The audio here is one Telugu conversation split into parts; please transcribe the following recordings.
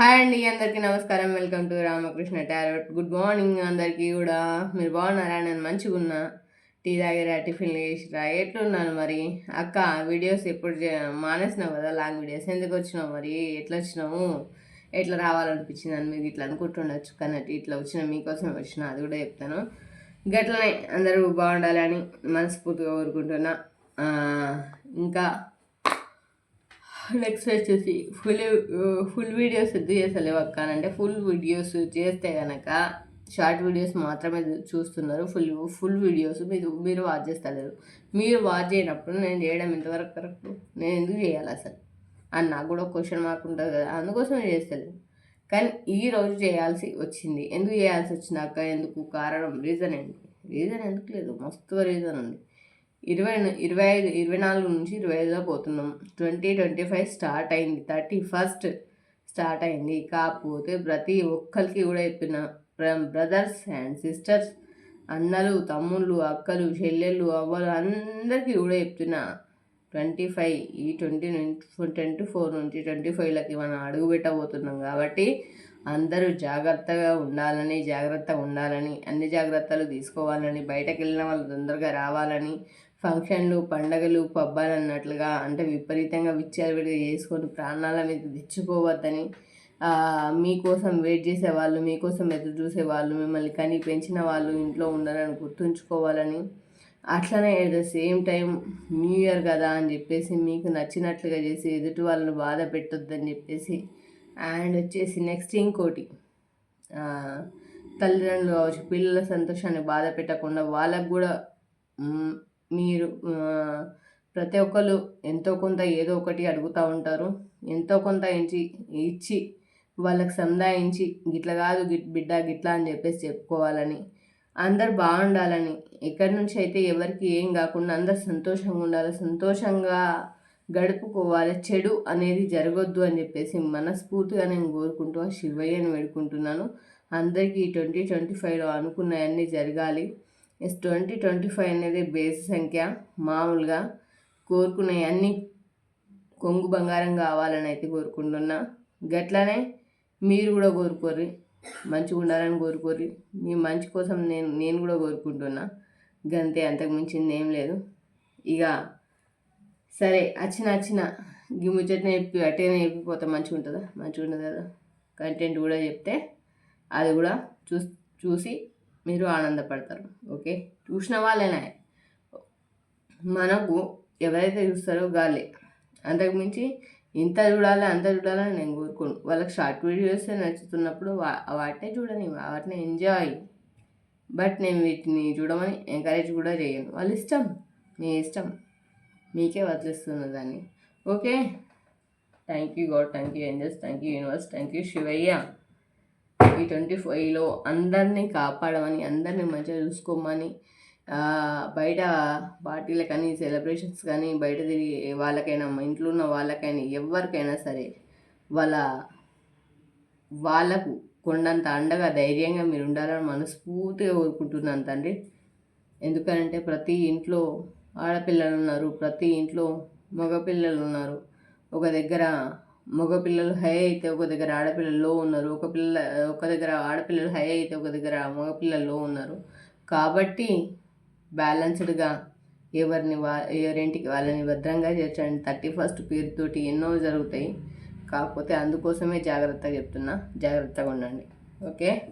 హాయ్ అండి అందరికీ నమస్కారం. Welcome to Ramakrishna tarot. Good morning అందరికీ కూడా. మీరు బాగున్నారా? నేను మంచిగా ఉన్నా. టీ తాగిరా? టిఫిన్ చేసిరా? ఎట్లున్నాను మరి? అక్క వీడియోస్ ఎప్పుడు చే- మానేసినావు కదా లాంగ్ వీడియోస్. ఎందుకు వచ్చినావు మరి? ఎట్లా వచ్చినావు? ఎట్లా రావాలనిపించింది అని మీకు ఇట్లా అనుకుంటుండొచ్చు. కానీ ఇట్లా వచ్చిన మీకోసం వచ్చిన అది కూడా చెప్తాను. గట్లనే అందరూ బాగుండాలని మనస్ఫూర్తిగా కోరుకుంటున్నా. ఇంకా నెక్స్ట్ వచ్చేసి ఫుల్ ఫుల్ వీడియోస్ ఎందుకు చేస్తలేవు అక్క అని అంటే ఫుల్ వీడియోస్ చేస్తే కనుక షార్ట్ వీడియోస్ మాత్రమే చూస్తున్నారు. ఫుల్ ఫుల్ వీడియోస్ మీరు మీరు వాచ్ చేస్తలేరు. మీరు వాచ్ చేయనప్పుడు నేను చేయడం ఇంతవరకు కరెక్ట్ నేను ఎందుకు చేయాలి అసలు? అని నాకు కూడా క్వశ్చన్ మార్క్ ఉంటుంది కదా అందుకోసం నేను చేస్తలేదు. కానీ ఈ రోజు చేయాల్సి వచ్చింది. ఎందుకు చేయాల్సి వచ్చినాక ఎందుకు? కారణం రీజన్ ఏంటి? రీజన్ ఎందుకు లేదు? మస్తు రీజన్ ఉంది. ఇరవై ఇరవై ఐదు ఇరవై నాలుగు నుంచి ఇరవై ఐదులో పోతున్నాం. ట్వంటీ ట్వంటీ ఫైవ్ స్టార్ట్ అయింది. థర్టీ ఫస్ట్ స్టార్ట్ అయింది. కాకపోతే ప్రతి ఒక్కరికి కూడా చెప్పిన బ్రదర్స్ అండ్ సిస్టర్స్ అన్నలు తమ్ముళ్ళు అక్కలు చెల్లెళ్ళు అవ్వలు అందరికీ కూడా చెప్తున్నా ట్వంటీ ఫైవ్ ఈ ట్వంటీ నుంచి ట్వంటీ ఫోర్ నుంచి ట్వంటీ ఫైవ్లకి మనం అడుగు పెట్టబోతున్నాం కాబట్టి అందరూ జాగ్రత్తగా ఉండాలని జాగ్రత్తగా ఉండాలని అన్ని జాగ్రత్తలు తీసుకోవాలని బయటకు వెళ్ళిన వాళ్ళు తొందరగా రావాలని ఫంక్షన్లు పండగలు పబ్బాలు అన్నట్లుగా అంటే విపరీతంగా విచ్చలవిడిగా చేసుకొని ప్రాణాల మీద తెచ్చుకోవద్దని మీకోసం వెయిట్ చేసే వాళ్ళు మీకోసం ఎదురు చూసే వాళ్ళు మిమ్మల్ని కని పెంచిన వాళ్ళు ఇంట్లో ఉండాలని గుర్తుంచుకోవాలని అట్లనే at the same time new year కదా అని చెప్పేసి మీకు నచ్చినట్లుగా చేసి ఎదుటి వాళ్ళని బాధ పెట్టొద్దని చెప్పేసి అండ్ వచ్చేసి నెక్స్ట్ ఇంకోటి తల్లిదండ్రులు కావచ్చు పిల్లల సంతోషాన్ని బాధ పెట్టకుండా వాళ్ళకు కూడా మీరు ప్రతి ఒక్కరు ఎంతో కొంత ఏదో ఒకటి అడుగుతూ ఉంటారు. ఎంతో కొంత ఇచ్చి ఇచ్చి వాళ్ళకి సందాయించి గిట్ల కాదు గిట్ బిడ్డ గిట్లా అని చెప్పేసి చెప్పుకోవాలని అందరు బాగుండాలని ఎక్కడి నుంచి అయితే ఎవరికి ఏం కాకుండా అందరు సంతోషంగా ఉండాలి సంతోషంగా గడుపుకోవాలి. చెడు అనేది జరగొద్దు అని చెప్పేసి మనస్ఫూర్తిగా నేను కోరుకుంటూ శివయ్యని వేడుకుంటున్నాను. అందరికీ ట్వంటీ ట్వంటీ ఫైవ్లో అనుకున్నవన్నీ జరగాలి. ఎస్ ట్వంటీ ట్వంటీ ఫైవ్ అనేది బేస్ సంఖ్య. మామూలుగా కోరుకునే అన్ని కొంగు బంగారం కావాలని అయితే కోరుకుంటున్నా. గట్లనే మీరు కూడా కోరుకోర్రి మంచిగా ఉండాలని కోరుకోర్రి. మీ మంచి కోసం నేను నేను కూడా కోరుకుంటున్నా. గంతే అంతకు మించింది ఏం లేదు. ఇక సరే వచ్చిన వచ్చిన ఈ ముచ్చటనే చెప్పి అటేనే చెప్పిపోతే మంచిగా ఉంటుందా? మంచిగా ఉండదు కదా. కంటెంట్ కూడా చెప్తే అది కూడా చూ చూసి మీరు ఆనందపడతారు. ఓకే? చూసిన వాళ్ళేనా. మనకు ఎవరైతే చూస్తారో గాలే. అంతకుమించి ఇంత చూడాలి అంత చూడాలని నేను కోరుకోను. వాళ్ళకి షార్ట్ వీడియోస్ నచ్చుతున్నప్పుడు వా వాటినే చూడని వాటిని ఎంజాయ్ బట్ నేను వీటిని చూడమని ఎంకరేజ్ కూడా చేయను. వాళ్ళ ఇష్టం. మీ ఇష్టం. మీకే వదిలిస్తున్న దాన్ని. Okay? Thank you God thank you angels thank you universe thank you Shivayya. ఈ ట్వంటీ ఫైవ్లో అందరినీ కాపాడమని అందరినీ మంచిగా చూసుకోమని బయట పార్టీలు కానీ సెలబ్రేషన్స్ కానీ బయట తిరిగి వాళ్ళకైనా మా ఇంట్లో ఉన్న వాళ్ళకైనా ఎవరికైనా సరే వాళ్ళ వాళ్ళకు కొండంత అండగా ధైర్యంగా మీరు ఉండాలని మనస్ఫూర్తిగా కోరుకుంటున్నాను తండ్రి. ఎందుకంటే ప్రతి ఇంట్లో ఆడపిల్లలు ఉన్నారు ప్రతి ఇంట్లో మగపిల్లలు ఉన్నారు. ఒక దగ్గర మగపిల్లలు హై అయితే ఒక దగ్గర ఆడపిల్లల్లో ఉన్నారు. ఒక పిల్ల ఒక దగ్గర ఆడపిల్లలు హై అయితే ఒక దగ్గర మగపిల్లలు లో ఉన్నారు. కాబట్టి బ్యాలెన్స్డ్గా ఎవరిని వా ఎవరింటికి వాళ్ళని భద్రంగా చేర్చండి. థర్టీ ఫస్ట్ పేరుతోటి ఎన్నో జరుగుతాయి. కాకపోతే అందుకోసమే జాగ్రత్తగా చెప్తున్నా. జాగ్రత్తగా ఉండండి. ఓకే?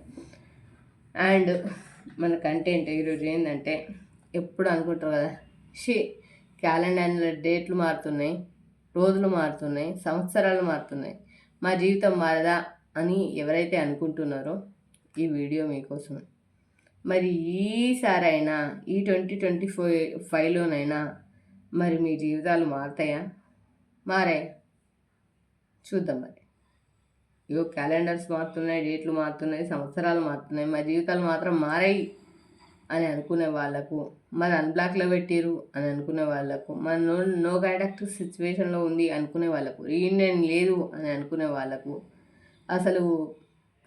అండ్ మన కంటెంట్ ఈరోజు ఏంటంటే ఎప్పుడు అనుకుంటారు కదా? షీ క్యాలెండర్లో డేట్లు మారుతున్నాయి. రోజులు మారుతున్నాయి సంవత్సరాలు మారుతున్నాయి. మా జీవితం మారదా అని ఎవరైతే అనుకుంటున్నారో ఈ వీడియో మీకోసం. మరి ఈసారైనా ఈ ట్వంటీ ట్వంటీ ఫైవ్ ఫైవ్లోనైనా మరి మీ జీవితాలు మారుతాయా? మారాయి. చూద్దాం మరి. ఇగో క్యాలెండర్స్ మారుతున్నాయి డేట్లు మారుతున్నాయి సంవత్సరాలు మారుతున్నాయి మా జీవితాలు మాత్రం మారాయి అని అనుకునే వాళ్ళకు మరి అన్బ్లాక్లో పెట్టారు అని అనుకునే వాళ్ళకు. మన నో నో కాంటాక్ట్ సిచ్యువేషన్లో ఉంది అనుకునే వాళ్ళకు. రీయూనియన్ లేదు అని అనుకునే వాళ్ళకు. అసలు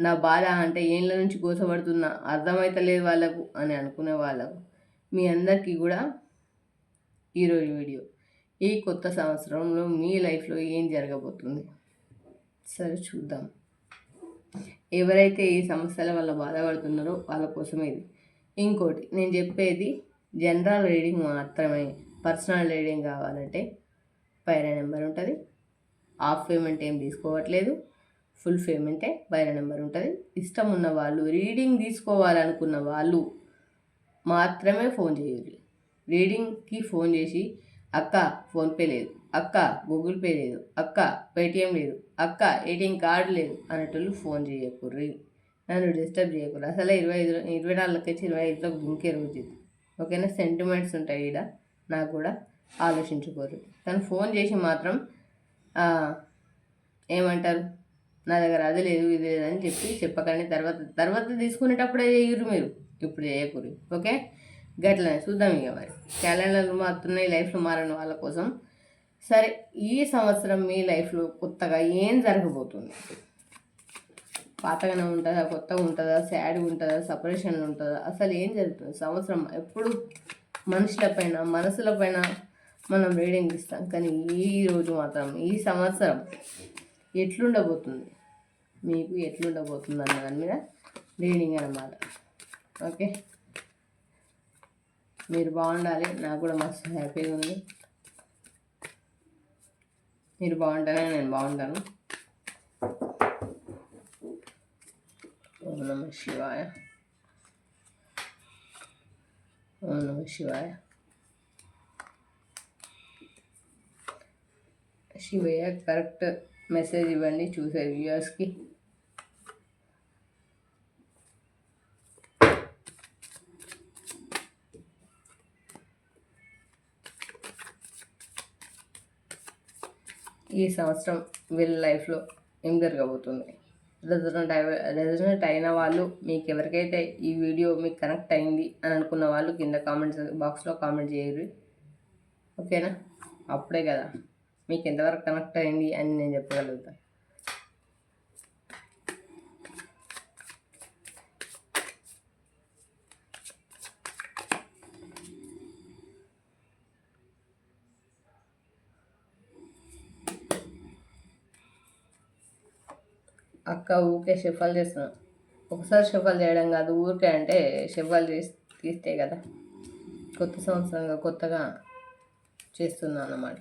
నా బాధ అంటే ఏళ్ళ నుంచి కోసపడుతున్నా అర్థమవుతలేదు వాళ్ళకు అని అనుకునే వాళ్ళకు. మీ అందరికీ కూడా ఈరోజు వీడియో. ఈ కొత్త సంవత్సరంలో మీ లైఫ్లో ఏం జరగబోతుంది? సరే చూద్దాం. ఎవరైతే ఈ సమస్యల వల్ల బాధపడుతున్నారో వాళ్ళ కోసమే ఇది. ఇంకోటి నేను చెప్పేది జనరల్ రీడింగ్ మాత్రమే పర్సనల్ రీడింగ్ కావాలంటే పైన నెంబర్ ఉంటుంది. హాఫ్ పేమెంట్ ఏం తీసుకోవట్లేదు. ఫుల్ పేమెంటే పైన నెంబర్ ఉంటుంది. ఇష్టం ఉన్న వాళ్ళు రీడింగ్ తీసుకోవాలనుకున్న వాళ్ళు మాత్రమే ఫోన్ చేయాలి. రీడింగ్కి ఫోన్ చేసి అక్క ఫోన్పే లేదు. అక్క గూగుల్ పే లేదు. అక్క పేటిఎం లేదు. అక్క ఏటీఎం కార్డు లేదు. అనేటోళ్ళు ఫోన్ చేయకూర్రి నన్ను డిస్టర్బ్ చేయకూడదు. అసలే ఇరవై ఐదు ఇరవై నాలుగుకి వచ్చి ఇరవై ఐదులో గుంకే రోజు ఓకేనా? సెంటిమెంట్స్ ఉంటాయి ఈడ. నాకు కూడా ఆలోచించుకోరు. తను ఫోన్ చేసి మాత్రం ఏమంటారు? నా దగ్గర అది లేదు ఇది లేదని చెప్పి చెప్పకండి. తర్వాత తర్వాత తీసుకునేటప్పుడే చేయరు మీరు. ఇప్పుడు చేయకూరు ఓకే? గట్లనే చూద్దాం ఇక మరి. క్యాలెండర్లు మారుతున్నాయి లైఫ్లో మారని వాళ్ళ కోసం. సరే ఈ సంవత్సరం మీ లైఫ్లో కొత్తగా ఏం జరగబోతుంది? పాతగానే ఉంటుందా కొత్తగా ఉంటుందా సాడ్గా ఉంటుందా సపరేషన్ ఉంటుందా? అసలు ఏం జరుగుతుంది? సంవత్సరం ఎప్పుడు మనుషులపైన మనసులపైన మనం రీడింగ్ ఇస్తాం. కానీ ఈ రోజు మాత్రం ఈ సంవత్సరం ఎట్లుండబోతుంది? మీకు ఎట్లుండబోతుంది అన్న దాని మీద రీడింగ్ అన్నమాట. ఓకే? మీరు బాగుండాలి. నాకు కూడా మస్తు హ్యాపీగా ఉంది. మీరు బాగుంటారని నేను బాగుంటాను. ఓం నమ శివాయ ఓం నమ శివాయ శివయ్య కరెక్ట్ మెసేజ్ ఇవ్వండి చూసే వ్యూయర్స్కి ఈ సంవత్సరం వీళ్ళ లైఫ్లో ఏం జరగబోతుంది రెజనెంట్ రెజనెంట్ అయిన వాళ్ళు మీకు ఎవరికైతే ఈ వీడియో మీకు కనెక్ట్ అయింది అని అనుకున్న వాళ్ళు కింద కామెంట్స్ బాక్స్లో కామెంట్ చేయరు ఓకేనా? అప్పుడే కదా. మీకు ఎంతవరకు కనెక్ట్ అయింది అని నేను చెప్పగలుగుతాను అక్క ఊరికే షఫల్ చేస్తున్నాం. ఒకసారి షఫల్ చేయడం కాదు ఊరికే అంటే షఫల్ చేసి తీస్తే కదా. కొత్త సంవత్సరంగా కొత్తగా చేస్తున్నాను అన్నమాట.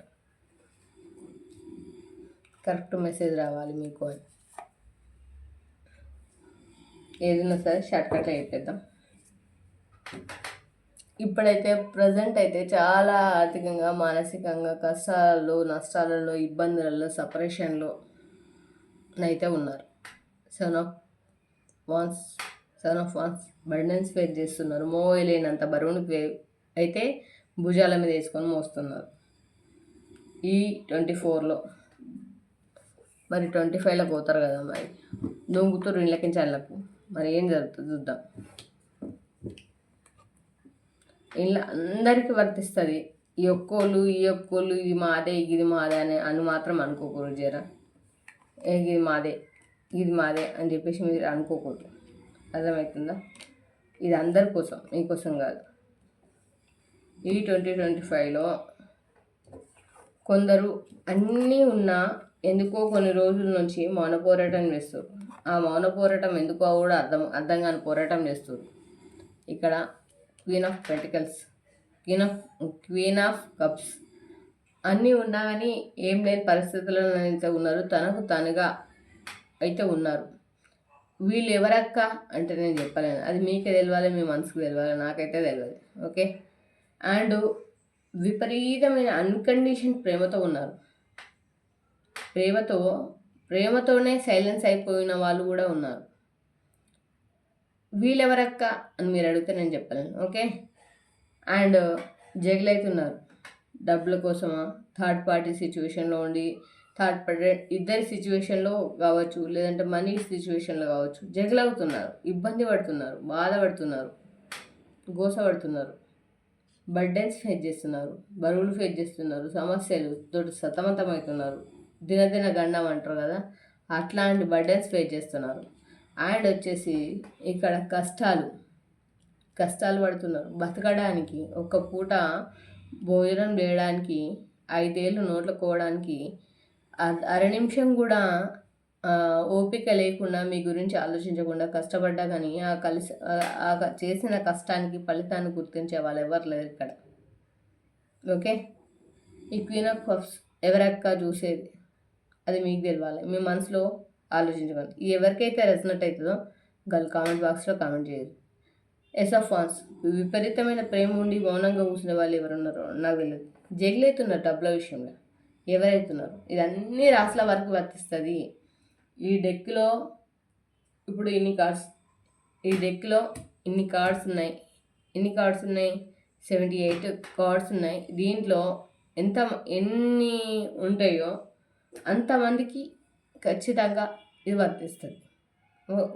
కరెక్ట్ మెసేజ్ రావాలి మీకు అని. ఏదైనా సరే షార్ట్కట్లో అయిపోద్దాం ఇప్పుడైతే ప్రజెంట్ అయితే చాలా ఆర్థికంగా మానసికంగా కష్టాలలో నష్టాలలో ఇబ్బందులలో సపరేషన్లో అయితే ఉన్నారు. Sun of wands sun of wands burdens face చేస్తున్నారు. మోయలేనంత బరువును అయితే భుజాల మీద వేసుకొని మోస్తున్నారు. ఈ ట్వంటీ ఫోర్లో. మరి ట్వంటీ ఫైవ్లో పోతారు కదా మరి. దొంగుతూ ఇళ్ళకి చల్లకు మరి ఏం జరుగుతుంది చూద్దాం. ఇలా అందరికీ వర్తిస్తుంది. ఈ ఒక్కోళ్ళు ఈ ఒక్కోళ్ళు ఇది మాదే ఇది మాదే అని అని మాత్రం అనుకోకూడదు జరా. ఏ ఇది మాదే. ఇది మాదే అని చెప్పేసి మీరు అనుకోకూడదు. అర్థమవుతుందా? ఇది అందరి కోసం మీకోసం కాదు. ఈ ట్వంటీ ట్వంటీ ఫైవ్లో కొందరు అన్నీ ఉన్నా ఎందుకో కొన్ని రోజుల నుంచి మౌన పోరాటం చేస్తారు. ఆ మౌన పోరాటం ఎందుకో కూడా అర్థం అర్థం కాని పోరాటం చేస్తారు. ఇక్కడ queen of pentacles queen of queen of cups అన్నీ ఉన్నా కానీ ఏం లేని పరిస్థితుల్లో అయితే ఉన్నారు. తనకు తనుగా అయితే ఉన్నారు. వీళ్ళు ఎవరక్క అంటే నేను చెప్పలేను. అది మీకే తెలియాలి మీ మనసుకు తెలియాలి నాకైతే తెలియదు ఓకే? అండ్ విపరీతమైన అన్కండిషన్ ప్రేమతో ఉన్నారు. ప్రేమతో ప్రేమతోనే సైలెన్స్ అయిపోయిన వాళ్ళు కూడా ఉన్నారు. వీళ్ళెవరక్క అని మీరు అడిగితే నేను చెప్పలేను. ఓకే? అండ్ జగిలైతున్నారు. డబ్బుల కోసమా? థర్డ్ పార్టీ సిచ్యువేషన్లో ఉండి థర్డ్ పడే ఇద్దరి సిచ్యువేషన్లో కావచ్చు లేదంటే మనీ సిచ్యువేషన్లో కావచ్చు జగల్ అవుతున్నారు ఇబ్బంది పడుతున్నారు బాధపడుతున్నారు గోసపడుతున్నారు బర్డెన్స్ ఫేస్ చేస్తున్నారు బరువులు ఫేస్ చేస్తున్నారు సమస్యలు తోటి సతమతమవుతున్నారు దినదిన గండం అంటారు కదా అట్లాంటి బర్డెన్స్ ఫేస్ చేస్తున్నారు. అండ్ వచ్చేసి ఇక్కడ కష్టాలు కష్టాలు పడుతున్నారు. బతకడానికి ఒక్క పూట భోజనం చేయడానికి ఐదేళ్ళు నోట్లు కోవడానికి అర నిమిషం కూడా ఓపిక లేకుండా మీ గురించి ఆలోచించకుండా కష్టపడ్డా కానీ ఆ కలిసి ఆ- చేసిన కష్టానికి ఫలితాన్ని గుర్తించే వాళ్ళు ఎవరు లేరు ఇక్కడ. ఓకే? ఈ క్వీన్ ఆఫ్ కప్స్ ఎవరక్క చూసేది? అది మీకు తెలియాలి మీ మనసులో ఆలోచించగలరు ఎవరికైతే రెజనెట్ అవుతుందో గల్ కామెంట్ బాక్స్లో కామెంట్ చేయరు ఎస్ ఆఫ్ వాన్స్. విపరీతమైన ప్రేమ ఉండి మౌనంగా కూర్చునే వాళ్ళు ఎవరున్నారో నాకు తెలియదు జగిలవుతున్నారు డబ్బుల విషయంలో. ఎవరైతున్నారో? ఇది అన్ని రాసుల వరకు వర్తిస్తుంది. ఈ డెక్లో ఇప్పుడు ఇన్ని కార్డ్స్ ఈ డెక్లో ఇన్ని కార్డ్స్ ఉన్నాయి. ఎన్ని కార్డ్స్ ఉన్నాయి. సెవెంటీ ఎయిట్ కార్డ్స్ ఉన్నాయి. దీంట్లో ఎంత ఎన్ని ఉంటాయో అంతమందికి ఖచ్చితంగా ఇది వర్తిస్తుంది.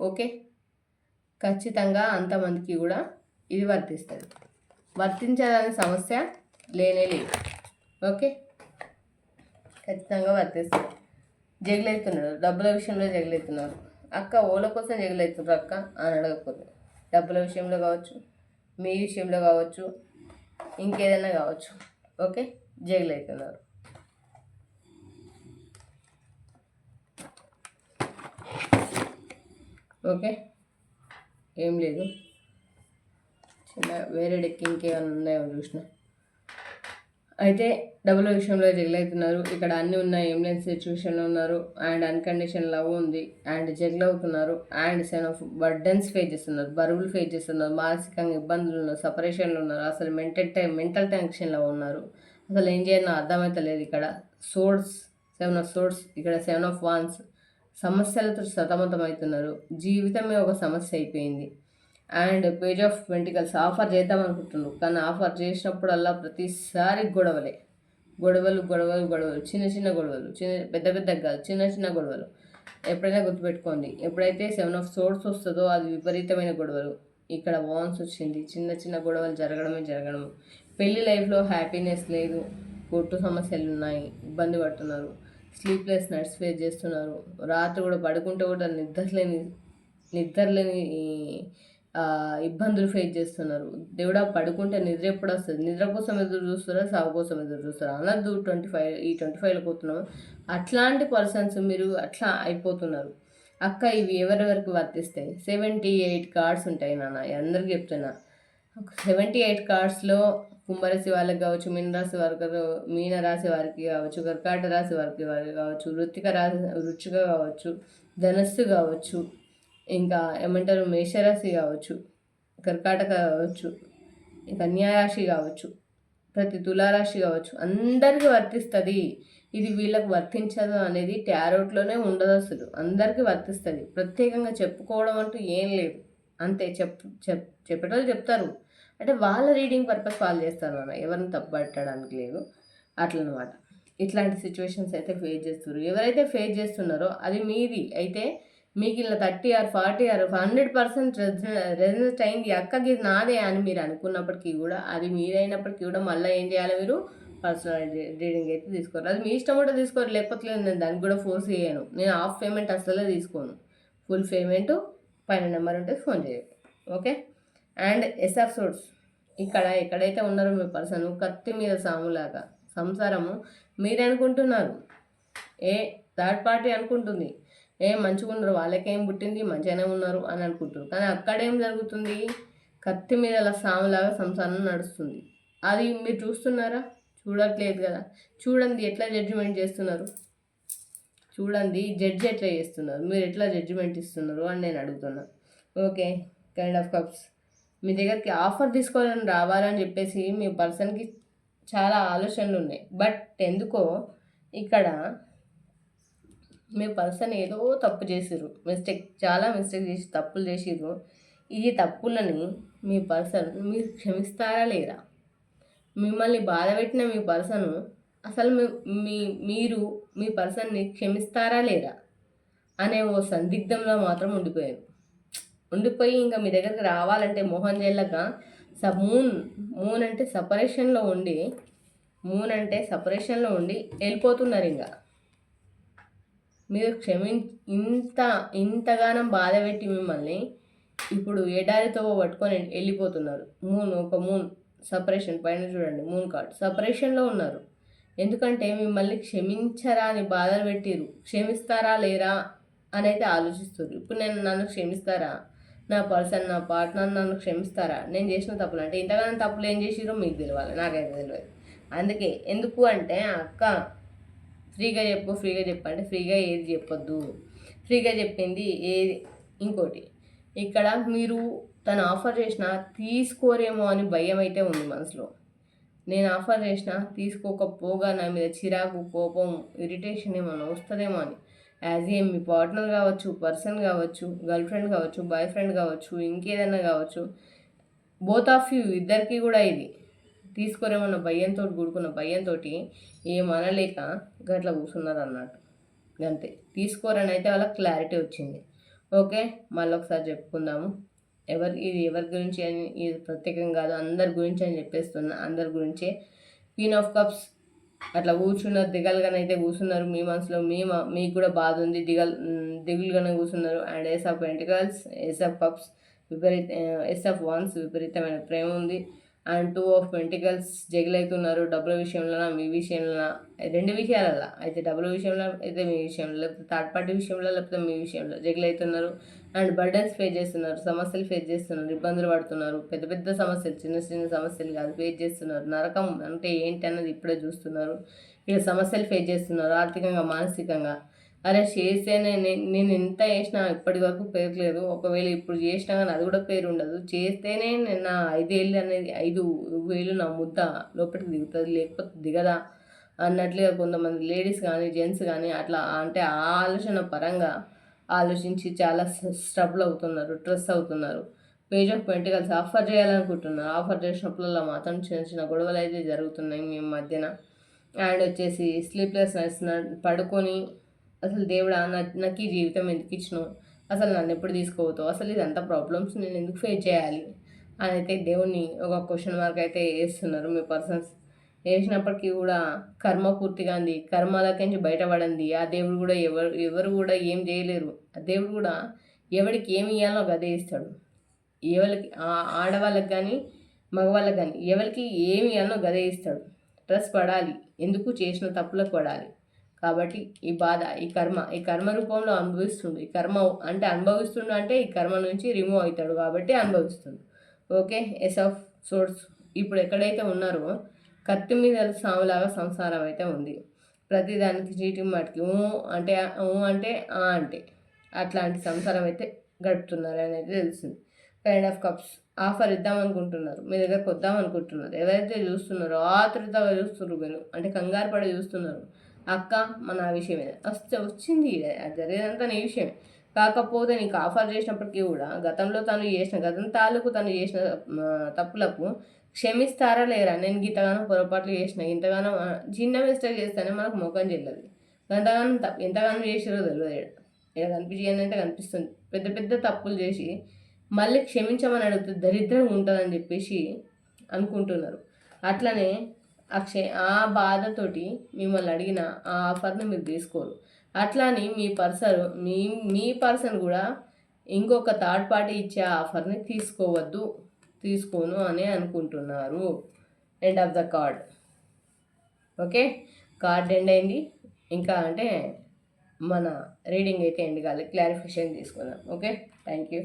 ఓకే? ఖచ్చితంగా అంతమందికి కూడా ఇది వర్తిస్తుంది. వర్తించాలనే సమస్య లేనే లేదు. ఓకే? ఖచ్చితంగా వర్తిస్తుంది జగిలెత్తున్నారు. డబ్బుల విషయంలో జగిలెత్తున్నారు. అక్క ఓల కోసం జగిలెత్తున్నారు అక్క అని అడగకపోతే డబ్బుల విషయంలో కావచ్చు మీ విషయంలో కావచ్చు ఇంకేదైనా కావచ్చు. ఓకే? జగిలెత్తున్నారు. ఓకే? ఏం లేదు. చిన్న వేరే డెక్ ఇంకేమైనా ఉన్నాయో చూసినా. అయితే డబుల్ విషయంలో జగలవుతున్నారు ఇక్కడ అన్నీ ఉన్నాయి. ఎంబులెన్స్ సిచ్యువేషన్లో ఉన్నారు. అండ్ అన్కండిషన్ లవ్ ఉంది. అండ్ జగల్ అవుతున్నారు. And sense of burdens face చేస్తున్నారు. బరువులు ఫేస్ చేస్తున్నారు. మానసికంగా ఇబ్బందులు ఉన్నారు. సపరేషన్లు ఉన్నారు. అసలు మెంటల్ టైం మెంటల్ టెన్షన్లో ఉన్నారు. అసలు ఏం చేయాలో అర్థమైతలేదు ఇక్కడ. సోర్స్ సెవెన్ ఆఫ్ సోర్స్ ఇక్కడ సెవెన్ ఆఫ్ వాన్స్ సమస్యలతో సతమతమవుతున్నారు. జీవితమే ఒక సమస్య అయిపోయింది. And page of pentacles offer చేద్దాం అనుకుంటున్నాను కానీ ఆఫర్ చేసినప్పుడల్లా ప్రతిసారి గొడవలే. గొడవలు గొడవలు గొడవలు. చిన్న చిన్న గొడవలు. చిన్న పెద్ద పెద్ద కాదు చిన్న చిన్న గొడవలు. ఎప్పుడైనా గుర్తుపెట్టుకోండి. ఎప్పుడైతే సెవెన్ ఆఫ్ సోర్స్ వస్తుందో అది విపరీతమైన గొడవలు. ఇక్కడ వాన్స్ వచ్చింది. చిన్న చిన్న గొడవలు జరగడమే జరగడం పెళ్ళి లైఫ్లో హ్యాపీనెస్ లేదు. కోర్టు సమస్యలు ఉన్నాయి. ఇబ్బంది పడుతున్నారు. స్లీప్లెస్ నైట్స్ ఫేస్ చేస్తున్నారు. రాత్రి కూడా పడుకుంటే కూడా నిద్రలేని నిద్రలేని ఇబ్బందులు ఫేస్ చేస్తున్నారు. దేవుడా పడుకుంటే నిద్ర ఎప్పుడు వస్తుంది నిద్ర కోసం ఎదురు చూస్తారా? సాగు కోసం ఎదురు చూస్తారా? అనద్దు ట్వంటీ ఫైవ్ ఈ ట్వంటీ ఫైవ్లో పోతున్నాము అట్లాంటి పర్సన్స్ మీరు అట్లా అయిపోతున్నారు. అక్క ఇవి ఎవరెవరికి వర్తిస్తాయి? సెవెంటీ ఎయిట్ కార్డ్స్ ఉంటాయి నాన్న. అందరికి చెప్తున్నా. సెవెంటీ ఎయిట్ కార్డ్స్లో కుంభరాశి వాళ్ళకి కావచ్చు మీనరాశి వారికి మీనరాశి వారికి కావచ్చు కర్కాట రాశి వారికి వారికి కావచ్చు వృత్తిక రాశి వృచ్చిక కావచ్చు ధనస్సు కావచ్చు ఇంకా ఏమంటారు మేషరాశి కావచ్చు కర్కాటక కావచ్చు కన్యారాశి కావచ్చు ప్రతి తులారాశి కావచ్చు అందరికీ వర్తిస్తుంది. ఇది వీళ్ళకు వర్తించదు అనేది టారోట్లోనే ఉండదు అసలు. అందరికీ వర్తిస్తుంది. ప్రత్యేకంగా చెప్పుకోవడం అంటూ ఏం లేదు. అంతే చెప్ చెప్ చెప్పేటోళ్ళు చెప్తారు. అంటే వాళ్ళ రీడింగ్ పర్పస్ వాళ్ళు చేస్తారు అన్న ఎవరిని తప్పట్టడానికి లేదు. అట్లనమాట. ఇట్లాంటి సిచ్యువేషన్స్ అయితే ఫేస్ చేస్తున్నారు ఎవరైతే ఫేస్ చేస్తున్నారో అది మీది. అయితే మీకు ఇలా thirty or forty or hundred percent resonate అయింది. అక్కకి ఇది నాదే అని మీరు అనుకున్నప్పటికీ కూడా అది మీరైనప్పటికీ కూడా మళ్ళీ ఏం చేయాలి మీరు? పర్సనల్ రీడింగ్ అయితే తీసుకోరు. అది మీ ఇష్టం కూడా తీసుకోరు లేకపోతే నేను దానికి కూడా ఫోర్స్ చేయను. నేను హాఫ్ పేమెంట్ అస్సలే తీసుకోను. ఫుల్ పేమెంట్ పైన నెంబర్ ఉంటే ఫోన్ చేయండి okay? And ace of swords ఇక్కడ ఎక్కడైతే ఉన్నారో మీ పర్సన్ కత్తి మీద సాములాగా సంసారము మీరు అనుకుంటున్నారు. ఏ థర్డ్ పార్టీ అనుకుంటుంది. ఏ మంచిగా ఉన్నారు వాళ్ళకేం పుట్టింది మంచిగానే ఉన్నారు అని అనుకుంటారు కానీ అక్కడేం జరుగుతుంది? కత్తి మీద అలా సాములాగా సంసారం నడుస్తుంది. అది మీరు చూస్తున్నారా? చూడట్లేదు కదా. చూడండి ఎట్లా జడ్జిమెంట్ చేస్తున్నారు? చూడండి జడ్జి ఎట్లా చేస్తున్నారు? మీరు ఎట్లా జడ్జిమెంట్ ఇస్తున్నారు అని నేను అడుగుతున్నా. ఓకే కైండ్ ఆఫ్ కప్స్ మీ దగ్గరికి ఆఫర్ తీసుకోవాలని రావాలని చెప్పేసి మీ పర్సన్కి చాలా ఆలోచనలు ఉన్నాయి. బట్ ఎందుకో ఇక్కడ మీ పర్సన్ ఏదో తప్పు చేసిర్రు. మిస్టేక్ చాలా మిస్టేక్ చేసి తప్పులు చేసిర్రు. ఈ తప్పులని మీ పర్సన్ మీరు క్షమిస్తారా లేరా మిమ్మల్ని బాధ పెట్టిన మీ పర్సన్ అసలు మీ- మీరు మీ పర్సన్ని క్షమిస్తారా లేరా అనే ఓ సందిగ్ధంలో మాత్రం ఉండిపోయారు. ఉండిపోయి ఇంకా మీ దగ్గరికి రావాలంటే మోహన్ చేయలేక స మూన్ మూన్ అంటే సపరేషన్లో ఉండి మూన్ అంటే సపరేషన్లో ఉండి వెళ్ళిపోతున్నారు ఇంకా. మీరు క్షమి ఇంత ఇంతగానం బాధ పెట్టి మిమ్మల్ని ఇప్పుడు ఎడారితో పట్టుకొని వెళ్ళిపోతున్నారు. మూన్ ఒక మూన్ సపరేషన్ పైన చూడండి మూన్ కార్డ్. సపరేషన్లో ఉన్నారు. ఎందుకంటే మిమ్మల్ని క్షమించరా అని బాధలు పెట్టిరు క్షమిస్తారా లేరా అని అయితే ఆలోచిస్తారు ఇప్పుడు నేను నన్ను క్షమిస్తారా? నా పర్సన్ నా పార్ట్నర్ నన్ను క్షమిస్తారా? నేను చేసిన తప్పులు అంటే ఇంతగానో తప్పులు ఏం చేసిరో మీకు తెలియాలి నాకైతే తెలియదు అందుకే ఎందుకు అంటే అక్క ఫ్రీగా చెప్పు ఫ్రీగా చెప్పండి ఫ్రీగా ఏది చెప్పొద్దు. ఫ్రీగా చెప్పింది ఏది? ఇంకోటి ఇక్కడ మీరు తను ఆఫర్ చేసిన తీసుకోరేమో అని భయం అయితే ఉంది మనసులో. నేను ఆఫర్ చేసిన తీసుకోకపోగా నా మీద చిరాకు కోపం ఇరిటేషన్ ఏమైనా వస్తుందేమో అని. యాజ్ ఏ మీ పార్ట్నర్ కావచ్చు పర్సన్ కావచ్చు గర్ల్ ఫ్రెండ్ కావచ్చు బాయ్ ఫ్రెండ్ కావచ్చు ఇంకేదైనా కావచ్చు బోత్ ఆఫ్ యూ ఇద్దరికి కూడా ఇది. తీసుకోరేమన్న భయంతో కూడుకున్న భయంతో ఏమనలేక గట్ల కూర్చున్నారు అన్నట్టు అంతే. తీసుకోరని అయితే వాళ్ళకి క్లారిటీ వచ్చింది. ఓకే మళ్ళీ ఒకసారి చెప్పుకుందాము. ఎవరి ఇది ఎవరి గురించి అని ఇది ప్రత్యేకం కాదు. అందరి గురించి అని చెప్పేస్తున్నా అందరి గురించే. క్వీన్ ఆఫ్ కప్స్ అట్లా కూర్చున్నారు దిగలుగానైతే కూర్చున్నారు. మీ మనసులో మీ మీకు కూడా బాధ ఉంది. దిగల్ దిగులుగానే కూర్చున్నారు. And ace of pentacles ace of cups విపరీత ఎస్ ఆఫ్ వాన్స్ విపరీతమైన ప్రేమ ఉంది. అండ్ టూ ఆఫ్ పెంటికల్స్ జగిలవుతున్నారు డబ్బుల విషయంలో మీ విషయంలో రెండు విషయాలలో. అయితే డబ్బుల విషయంలో అయితే మీ విషయంలో లేకపోతే థర్డ్ పార్టీ విషయంలో లేకపోతే మీ విషయంలో జగిలవుతున్నారు అండ్ బర్డన్స్ ఫేస్ చేస్తున్నారు సమస్యలు ఫేస్ చేస్తున్నారు ఇబ్బందులు పడుతున్నారు. పెద్ద పెద్ద సమస్యలు చిన్న చిన్న సమస్యలు కాదు ఫేస్ చేస్తున్నారు. నరకం అంటే ఏంటి అన్నది ఇప్పుడే చూస్తున్నారు. ఇక్కడ సమస్యలు ఫేస్ చేస్తున్నారు ఆర్థికంగా మానసికంగా. అరే చేస్తేనే నేను ఎంత చేసినా ఇప్పటి వరకు పేరులేదు ఒకవేళ ఇప్పుడు చేసినా కానీ అది కూడా పేరు ఉండదు. చేస్తేనే నేను నా ఐదేళ్ళు అనేది ఐదు వేలు నా ముద్ద లోపలికి దిగుతుంది లేకపోతే దిగదా అన్నట్లుగా కొంతమంది లేడీస్ కానీ జెంట్స్ కానీ అట్లా అంటే ఆ ఆలోచన పరంగా ఆలోచించి చాలా స్ట్రబుల్ అవుతున్నారు స్ట్రెస్ అవుతున్నారు. పేజ్ ఆఫ్ పెంటికల్స్ ఆఫర్ చేయాలనుకుంటున్నారు. ఆఫర్ చేసినప్పుడల్లా మాత్రం చిన్న చిన్న గొడవలు అయితే జరుగుతున్నాయి మీ మధ్యన. అండ్ వచ్చేసి స్లీప్లెస్ నైట్స్ పడుకొని అసలు దేవుడా నా- నాకు ఈ జీవితం ఎందుకు ఇచ్చినావు? అసలు నన్ను ఎప్పుడు తీసుకోవద్దు అసలు ఇదంతా ప్రాబ్లమ్స్ నేను ఎందుకు ఫేస్ చేయాలి? అని అయితే దేవుణ్ణి ఒక క్వశ్చన్ మార్క్ అయితే వేస్తున్నారు మీ పర్సన్స్ వేసినప్పటికీ కూడా కర్మ పూర్తిగా అంది కర్మలకించి బయటపడింది. ఆ దేవుడు కూడా ఎవరు ఎవరు కూడా ఏం చేయలేరు. ఆ దేవుడు కూడా ఎవరికి ఏమి ఇవ్వాలో గదే ఇస్తాడు. ఎవరికి ఆడవాళ్ళకి కానీ మగవాళ్ళకి కానీ ఎవరికి ఏమి ఇవ్వాలో గదే ఇస్తాడు. ప్లస్ పడాలి. ఎందుకు చేసిన తప్పులకు పడాలి? కాబట్టి ఈ బాధ ఈ కర్మ ఈ కర్మ రూపంలో అనుభవిస్తుండు ఈ కర్మ అంటే అనుభవిస్తుండు అంటే ఈ కర్మ నుంచి రిమూవ్ అవుతాడు కాబట్టి అనుభవిస్తుండు. ఓకే ఎస్ ఆఫ్ సోర్స్ ఇప్పుడు ఎక్కడైతే ఉన్నారో కత్తి మీద సాములాగా సంసారం అయితే ఉంది. ప్రతిదానికి చీటి మాటికి ఊ అంటే ఊ అంటే ఆ అంటే అట్లాంటి సంసారం అయితే గడుపుతున్నారు అనేది తెలిసింది. కైండ్ ఆఫ్ కప్స్ ఆఫర్ ఇద్దాం అనుకుంటున్నారు. మీ దగ్గరకు వద్దాం అనుకుంటున్నారు. ఎవరైతే చూస్తున్నారో ఆతృతగా చూస్తున్నారు మీరు అంటే కంగారు పడి చూస్తున్నారు అక్క మన విషయం విషయమే. వస్తే వచ్చింది జరిగేదంతా నీ విషయం. కాకపోతే నీకు ఆఫర్ చేసినప్పటికీ కూడా గతంలో తను చేసిన గతం తాలూకు తను చేసిన తప్పులకు క్షమిస్తారా లేరా? నేను ఇంతగానో పొరపాట్లు చేసిన ఇంతగానో చిన్న మిస్టేక్ చేస్తేనే మనకు మొఖం చెల్లదు. ఎంతగానో తప్పు ఎంతగానో చేసిరో తెలియదు ఇక్కడ ఈడ కనిపించేది కనిపిస్తుంది. పెద్ద పెద్ద తప్పులు చేసి మళ్ళీ క్షమించమని అడిగితే దరిద్రం ఉంటుందని చెప్పేసి అనుకుంటున్నారు. అట్లనే అక్షయ్ ఆ బాధతోటి మిమ్మల్ని అడిగిన ఆ ఆఫర్ని మీరు తీసుకోరు. అట్లాని మీ పర్సన్ మీ మీ పర్సన్ కూడా ఇంకొక థర్డ్ పార్టీ ఇచ్చే ఆఫర్ని తీసుకోవద్దు తీసుకోను అని అనుకుంటున్నారు. End of the card. Okay? Card end అయింది. ఇంకా అంటే మన రీడింగ్ అయితే ఎండ్ కాలేదు. క్లారిఫికేషన్ తీసుకుందాం. ఓకే? Thank you.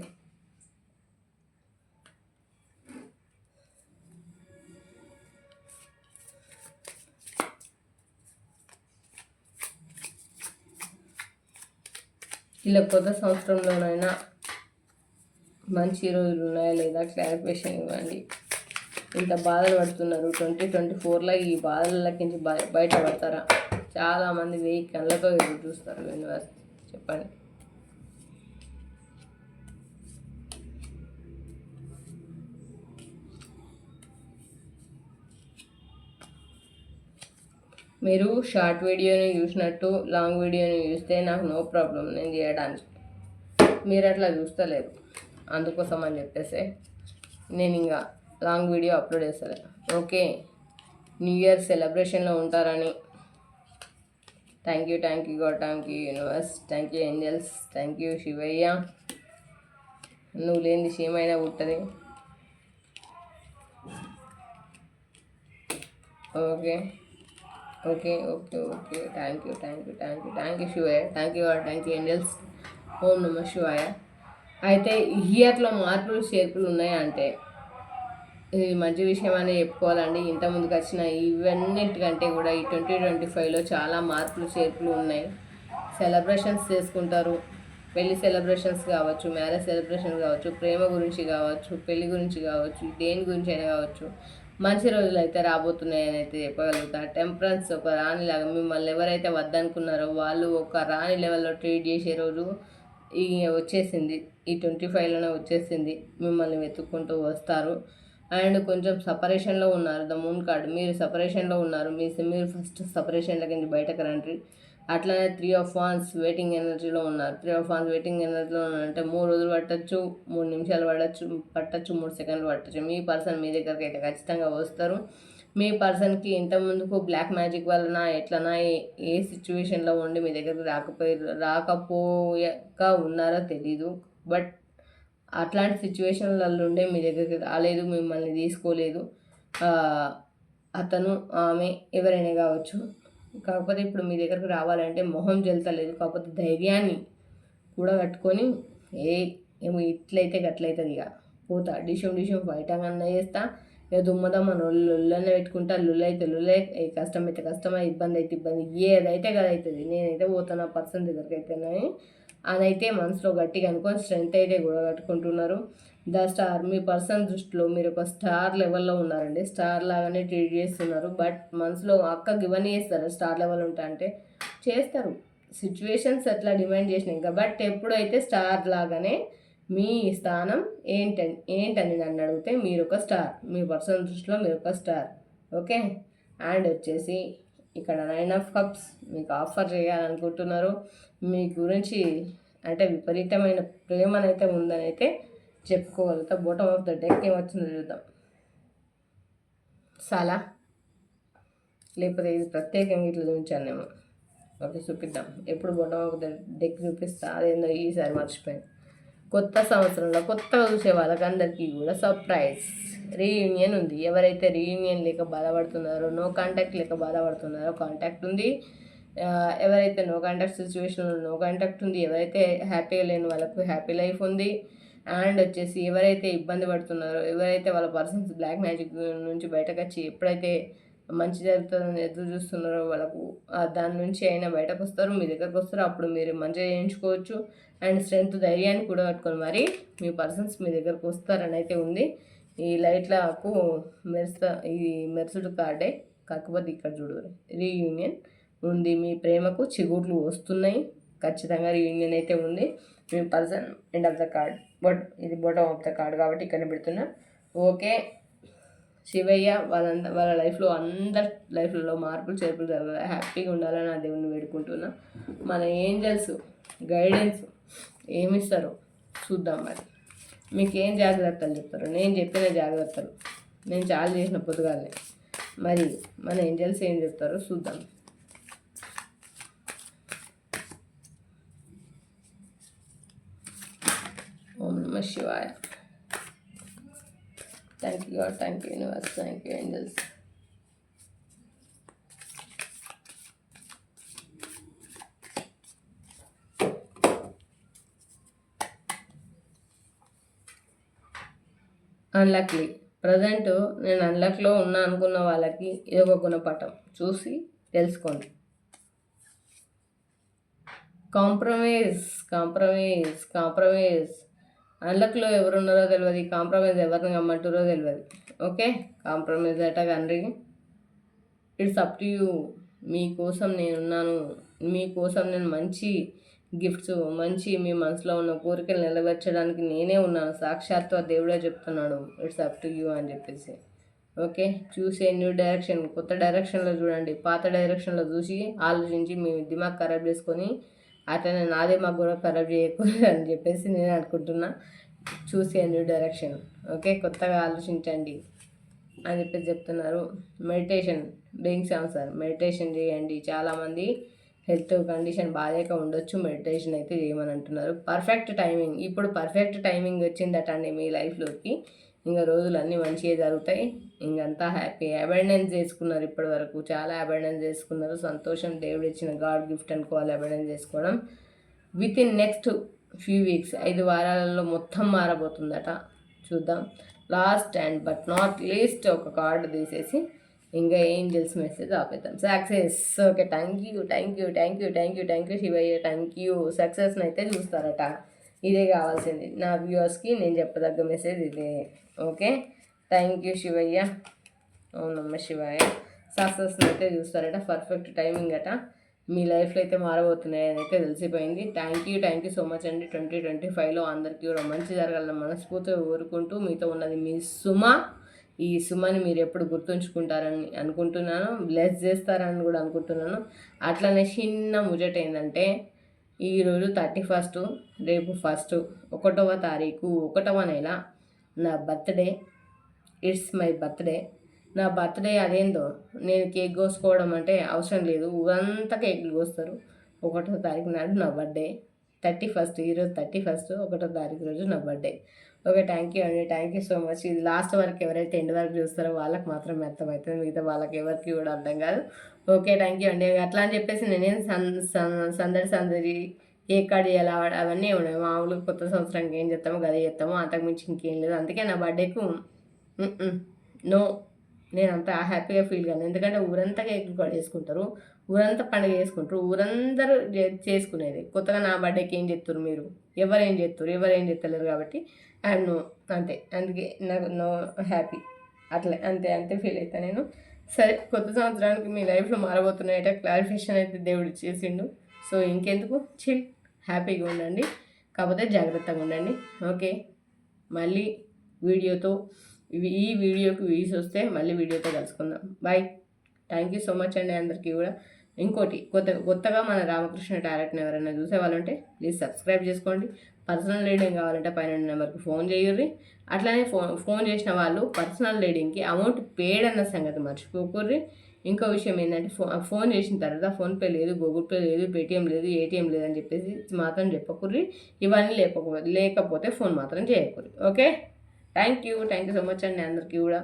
ఇలా కొత్త సంవత్సరంలోనైనా మంచి రోజులు ఉన్నాయా లేదా క్లారిఫికేషన్ ఇవ్వండి. ఇంత బాధలు పడుతున్నారు. ట్వంటీ ట్వంటీ ఫోర్లో ఈ బాధలకించి బయ బయటపడతారా చాలామంది వెయ్యి కళ్ళతో ఎదురు చూస్తారు యూనివర్స్. చెప్పండి. మీరు షార్ట్ వీడియోని చూసినట్టు లాంగ్ వీడియోని చూస్తే నాకు నో ప్రాబ్లం నేను చేయడానికి. మీరు అట్లా చూస్తలేరు. అందుకోసం అని చెప్పేసి నేను ఇంకా లాంగ్ వీడియో అప్లోడ్ చేస్తాను ఓకే న్యూ ఇయర్ సెలబ్రేషన్లో ఉంటారని. Thank you thank you God thank you universe thank you angels thank you Shivayya. నువ్వు లేని ఏమైనా పుట్టది. Okay. Okay okay okay thank you thank you thank you thank you Shivayya thank you thank you angels ఓం నమ శివాయ అయితే ఇయర్లో మార్పులు చేర్పులు ఉన్నాయంటే ఇది మంచి విషయం అని చెప్పుకోవాలండి. ఇంత ముందుకు వచ్చిన ఇవన్నిటికంటే కూడా ఈ ట్వంటీ ట్వంటీ ఫైవ్లో చాలా మార్పులు చేర్పులు ఉన్నాయి. సెలబ్రేషన్స్ చేసుకుంటారు. పెళ్ళి సెలబ్రేషన్స్ కావచ్చు మ్యారేజ్ సెలబ్రేషన్ కావచ్చు ప్రేమ గురించి కావచ్చు పెళ్ళి గురించి కావచ్చు దేని గురించి అయినా కావచ్చు. మంచి రోజులు అయితే రాబోతున్నాయని అయితే చెప్పగలుగుతా. టెంపరెన్స్ ఒక రాణి లాగా మిమ్మల్ని ఎవరైతే వద్దనుకున్నారో వాళ్ళు ఒక రాణి లెవెల్లో ట్రీట్ చేసే రోజు ఈ వచ్చేసింది. ఈ ట్వంటీ ఫైవ్లోనే వచ్చేసింది. మిమ్మల్ని వెతుక్కుంటూ వస్తారు. అండ్ కొంచెం సపరేషన్లో ఉన్నారు. The moon card. మీరు సపరేషన్లో ఉన్నారు. మీ మీరు ఫస్ట్ సపరేషన్ల కింద బయటకు రండి. అట్లనే త్రీ ఆఫ్ వాన్స్ వెయిటింగ్ ఎనర్జీలో ఉన్నారు. త్రీ ఆఫ్ వాన్స్ వెయిటింగ్ ఎనర్జీలో ఉన్నారంటే మూడు రోజులు పట్టచ్చు మూడు నిమిషాలు పడచ్చు పట్టచ్చు మూడు సెకండ్లు పట్టచ్చు. మీ పర్సన్ మీ దగ్గరికి అయితే ఖచ్చితంగా వస్తారు. మీ పర్సన్కి ఇంతకుముందుకు బ్లాక్ మ్యాజిక్ వలన ఎట్లనా ఏ సిచ్యువేషన్లో ఉండి మీ దగ్గరికి రాకపోయి రాకపోయాక ఉన్నారో తెలీదు. బట్ అట్లాంటి సిచ్యువేషన్లలో ఉండే మీ దగ్గరికి రాలేదు మిమ్మల్ని తీసుకోలేదు. అతను ఆమె ఎవరైనా కావచ్చు కాకపోతే ఇప్పుడు మీ దగ్గరకు రావాలంటే మొహం జల్తలేదు కాకపోతే ధైర్యాన్ని కూడా కట్టుకొని ఏ ఏమో ఇట్లయితే గట్లయితుంది ఇక పోతా డిషం డిషం బయట అన్న చేస్తా ఇక దుమ్మదమ్మ లొల్లనే పెట్టుకుంటా లొల్లైతే ఏ కష్టం అయితే కష్టమై ఇబ్బంది అయితే ఇబ్బంది ఏదైతే కదా అవుతుంది నేనైతే పోతాను ఆ పర్సన్ దగ్గరికి అయితేనే అదైతే మనసులో గట్టిగా అనుకొని స్ట్రెంత్ అయితే కూడా కట్టుకుంటున్నారు. The star. మీ పర్సన్ దృష్టిలో మీరు ఒక స్టార్ లెవెల్లో ఉన్నారండి. స్టార్ లాగానే ట్రీట్ చేస్తున్నారు. బట్ మనసులో అక్క గివన్ చేస్తారు. స్టార్ లెవెల్ ఉంటా అంటే చేస్తారు. సిచ్యువేషన్స్ అట్లా డిమాండ్ చేసినాయి ఇంకా. బట్ ఎప్పుడైతే స్టార్ లాగానే మీ స్థానం ఏంటని ఏంటని నన్ను అడిగితే మీరు ఒక స్టార్. మీ పర్సన్ దృష్టిలో మీరు ఒక స్టార్. ఓకే? అండ్ వచ్చేసి ఇక్కడ నైన్ ఆఫ్ కప్స్ మీకు ఆఫర్ చేయాలనుకుంటున్నారు. మీ గురించి అంటే విపరీతమైన ప్రేమనైతే ఉందని అయితే చెప్పుకోగలుగుతా. బోటమ్ ఆఫ్ ద డెక్ ఏమొచ్చిందో చూద్దాం. చాలా లేకపోతే ఇది ప్రత్యేకంగా ఇట్లా చూపించానేమో ఓకే చూపిద్దాం. ఎప్పుడు బోటమ్ ఆఫ్ ద డెక్ చూపిస్తా? అదేందో ఈసారి మర్చిపోయాను. కొత్త సంవత్సరంలో కొత్తగా చూసే వాళ్ళకి అందరికీ కూడా సర్ప్రైజ్ రీయూనియన్ ఉంది. ఎవరైతే రీయూనియన్ లేక బాధపడుతున్నారో నో కాంటాక్ట్ లేక బాధపడుతున్నారో కాంటాక్ట్ ఉంది. ఎవరైతే నో కాంటాక్ట్ సిచ్యువేషన్లో నో కాంటాక్ట్ ఉంది ఎవరైతే హ్యాపీగా లేని వాళ్ళకు హ్యాపీ లైఫ్ ఉంది. అండ్ వచ్చేసి ఎవరైతే ఇబ్బంది పడుతున్నారో ఎవరైతే వాళ్ళ పర్సన్స్ బ్లాక్ మ్యాజిక్ నుంచి బయటకు వచ్చి ఎప్పుడైతే మంచి జరుగుతుందని ఎదురు చూస్తున్నారో వాళ్ళకు దాని నుంచి అయినా బయటకు వస్తారు మీ దగ్గరకు వస్తారు అప్పుడు మీరు మంచిగా చేయించుకోవచ్చు. అండ్ స్ట్రెంత్ ధైర్యాన్ని కూడా పట్టుకొని మరి మీ పర్సన్స్ మీ దగ్గరకు వస్తారని అయితే ఉంది. ఈ లైట్లకు మెరుస్తా ఈ మెరుసుడు కార్డే కాకపోతే ఇక్కడ చూడు రీయూనియన్ ఉంది. మీ ప్రేమకు చిగుట్లు వస్తున్నాయి. ఖచ్చితంగా రీయూనియన్ అయితే ఉంది. మీ person end of the card but ఇది బొటమ్ ఆఫ్ ద కార్డ్ కాబట్టి ఇక్కడ పెడుతున్నా. ఓకే. శివయ్య వాళ్ళంద వాళ్ళ లైఫ్లో అందరి లైఫ్లలో మార్పులు చేర్పులు జరగాలి హ్యాపీగా ఉండాలని ఆ దేవుని వేడుకుంటున్నా. మన ఏంజల్స్ గైడెన్స్ ఏమిస్తారో చూద్దాం మరి. మీకు ఏం జాగ్రత్తలు చెప్తారు? నేను చెప్పిన జాగ్రత్తలు. నేను చాలా చేసిన పొద్దుగాలే మరి మన ఏంజల్స్ ఏం చెప్తారో చూద్దాం ఓం నమ శివాయ. Thank you God thank you universe thank you angels unluckily present నేను అన్లక్లో ఉన్నా అనుకున్న వాళ్ళకి ఇది ఒక గుణపటం చూసి తెలుసుకోండి. కాంప్రమైజ్ కాంప్రమైజ్ కాంప్రమైజ్ అన్లక్లో ఎవరున్నారో తెలియదు కాంప్రమైజ్ ఎవరిని కమ్మంటారో తెలియదు ఓకే? కాంప్రమైజ్ అట కండ్రి. It's up to you. మీకోసం నేనున్నాను. మీకోసం నేను మంచి గిఫ్ట్స్ మంచి మీ మనసులో ఉన్న కోరికలు నెరవేర్చడానికి నేనే ఉన్నాను. సాక్షాత్తు దేవుడే చెప్తున్నాడు. ఇట్స్ అప్ టు యూ అని చెప్పేసి. ఓకే? చూసే న్యూ డైరెక్షన్. కొత్త డైరెక్షన్లో చూడండి. పాత డైరెక్షన్లో చూసి ఆలోచించి మీ దిమాగ్ ఖరాబ్ చేసుకొని అట్లనే నాదే మాకు కూడా ఖరాబ్ చేయకూడదు అని చెప్పేసి నేను అనుకుంటున్నా. చూసేయండి డైరెక్షన్ ఓకే కొత్తగా ఆలోచించండి అని చెప్పేసి చెప్తున్నారు. మెడిటేషన్ బీయింగ్స్ సార్ మెడిటేషన్ చేయండి. చాలామంది హెల్త్ కండిషన్ బాగాలేక ఉండొచ్చు. మెడిటేషన్ అయితే చేయమని అంటున్నారు. పర్ఫెక్ట్ టైమింగ్ ఇప్పుడు పర్ఫెక్ట్ టైమింగ్ వచ్చిందట అండి మీ లైఫ్లోకి ఇంకా రోజులు అన్నీ మంచిగా జరుగుతాయి. ఇంకంతా హ్యాపీ అబెండెన్స్ చేసుకున్నారు ఇప్పటి వరకు చాలా అబెండెన్స్ చేసుకున్నారు. సంతోషం. దేవుడు ఇచ్చిన గాడ్ గిఫ్ట్ అనుకోవాలి అబెండెన్స్ చేసుకోవడం. With in next few weeks ఐదు వారాలలో మొత్తం మారబోతుందట. చూద్దాం. Last and but not least ఒక కార్డు తీసేసి ఇంకా ఏంజల్స్ మెసేజ్ ఆపేద్దాం. Success okay thank you thank you thank you thank you thank you Shivayya thank you సక్సెస్ని అయితే చూస్తారట. ఇదే కావాల్సింది. నా వ్యూవర్స్కి నేను చెప్పదగ్గ మెసేజ్ ఇదే. Okay? Thank you Shivayya. అవునమ్మ Shivayya సక్సెస్ని అయితే చూస్తారట. పర్ఫెక్ట్ టైమింగ్ అట. మీ లైఫ్లో అయితే మారబోతున్నాయని అయితే తెలిసిపోయింది. Thank you thank you so much అండి. ట్వంటీ ట్వంటీ ఫైవ్లో అందరికీ కూడా మంచి జరగాలని మనస్ఫూర్తిగా కోరుకుంటూ మీతో ఉన్నది మీ సుమ. ఈ సుమని మీరు ఎప్పుడు గుర్తుంచుకుంటారని అనుకుంటున్నాను. బ్లెస్ చేస్తారని కూడా అనుకుంటున్నాను. అట్లనే చిన్న ముజట ఏంటంటే ఈరోజు థర్టీ ఫస్ట్ రేపు ఫస్ట్ ఒకటవ తారీఖు ఒకటవ నెల నా బర్త్డే ఇట్స్ మై బర్త్డే. నా బర్త్డే అదేందో నేను కేక్ కోసుకోవడం అంటే అవసరం లేదు. ఊరంతా కేకులు కోస్తారు. ఒకటో తారీఖు నాడు నా బర్త్డే. థర్టీ ఫస్ట్ ఈరోజు థర్టీ ఫస్ట్ ఒకటో తారీఖు రోజు నా బర్త్డే. ఓకే థ్యాంక్ యూ అండి. Thank you so much. ఇది లాస్ట్ వరకు ఎవరైతే ఎండ్ వరకు చూస్తారో వాళ్ళకి మాత్రం అర్థమవుతుంది. మిగతా వాళ్ళకి ఎవరికి కూడా అర్థం కాదు. ఓకే థ్యాంక్ యూ అండి. అట్లా అని చెప్పేసి నేనేం సందడి సందడి ఏ కార్డు ఎలా అవన్నీ ఉన్నాయి. మామూలు కొత్త సంవత్సరానికి ఏం చేస్తామో గది చేస్తామో అంతకుమించి ఇంకేం లేదు. అందుకే నా బర్త్డేకు నో. నేను అంత హ్యాపీగా ఫీల్ కాను. ఎందుకంటే ఊరంతా కేకులు కూడా చేసుకుంటారు. ఊరంతా పండుగ చేసుకుంటారు. ఊరందరూ చేసుకునేది. కొత్తగా నా బర్త్డేకి ఏం చెప్తారు మీరు? ఎవరేం చెప్తారు ఎవరేం చెప్తలేరు కాబట్టి ఐఎమ్ నో అంతే. అందుకే నాకు నో హ్యాపీ. అట్లే అంతే అంతే ఫీల్ అవుతాను నేను. సరే కొత్త సంవత్సరానికి మీ లైఫ్లో మారబోతున్నాయట క్లారిఫికేషన్ అయితే దేవుడు చేసిండు సో ఇంకెందుకు? చిల్. హ్యాపీగా ఉండండి కాకపోతే జాగ్రత్తగా ఉండండి. ఓకే? మళ్ళీ వీడియోతో ఈ వీడియోకి వ్యూస్ వస్తే మళ్ళీ వీడియోతో కలుసుకుందాం. Bye thank you so much అండి అందరికీ కూడా. ఇంకోటి కొత్త కొత్తగా మన రామకృష్ణ టారెట్ని ఎవరైనా చూసే చూసేవాళ్ళంటే ప్లీజ్ సబ్స్క్రైబ్ చేసుకోండి. పర్సనల్ రీడింగ్ కావాలంటే పైన నెంబర్కి ఫోన్ చేయర్రి. అట్లనే ఫోన్ ఫోన్ చేసిన వాళ్ళు పర్సనల్ రీడింగ్కి అమౌంట్ పేడ్ అన్న సంగతి మర్చిపోకుర్రి. ఇంకో విషయం ఏంటంటే ఫో ఫోన్ చేసిన తర్వాత ఫోన్పే లేదు గూగుల్ పే లేదు పేటిఎం లేదు ఏటీఎం లేదని చెప్పేసి మాత్రం చెప్పకుర్రి. ఇవన్నీ లేకపోతే లేకపోతే ఫోన్ మాత్రం చేయకూరి okay? Thank you thank you so much అండి అందరికీ కూడా.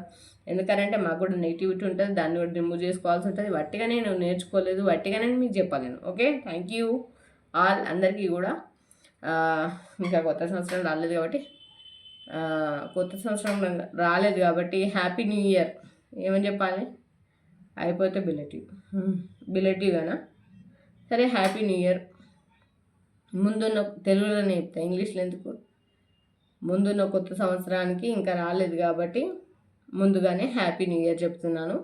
ఎందుకంటే మాకు కూడా నెగిటివిటీ ఉంటుంది దాన్ని కూడా రిమూవ్ చేసుకోవాల్సి ఉంటుంది. వట్టిగా నేను నేర్చుకోలేదు వట్టిగా నేను మీకు చెప్పలేను. ఓకే? థ్యాంక్ యూ ఆల్ అందరికీ కూడా. ఇంకా కొత్త సంవత్సరం రాలేదు కాబట్టి కొత్త సంవత్సరం రాలేదు కాబట్టి హ్యాపీ న్యూ ఇయర్ ఏమని చెప్పాలి? అయిపోతే బిలెటివ్ బిలెటివ్గానా సరే హ్యాపీ న్యూ ఇయర్. ముందున్న తెలుగులోనే చెప్తా ఇంగ్లీష్లో ఎందుకు? ముందున్న కొత్త సంవత్సరానికి ఇంకా రాలేదు కాబట్టి ముందుగానే హ్యాపీ న్యూ ఇయర్ చెప్తున్నాను.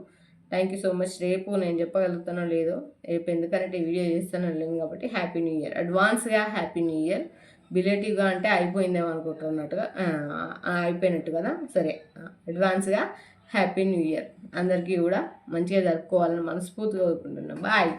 Thank you so much. రేపు నేను చెప్పగలుగుతానో లేదో రేపు ఎందుకంటే వీడియో చేస్తానో లేదు కాబట్టి హ్యాపీ న్యూ ఇయర్. అడ్వాన్స్గా హ్యాపీ న్యూ ఇయర్. బిలేటివ్గా అంటే అయిపోయిందేమో అనుకుంటున్నట్టుగా అయిపోయినట్టు కదా? సరే అడ్వాన్స్గా హ్యాపీ న్యూ ఇయర్. అందరికీ కూడా మంచిగా జరుపుకోవాలని మనస్ఫూర్తిగా కోరుకుంటున్నాం. బాయ్.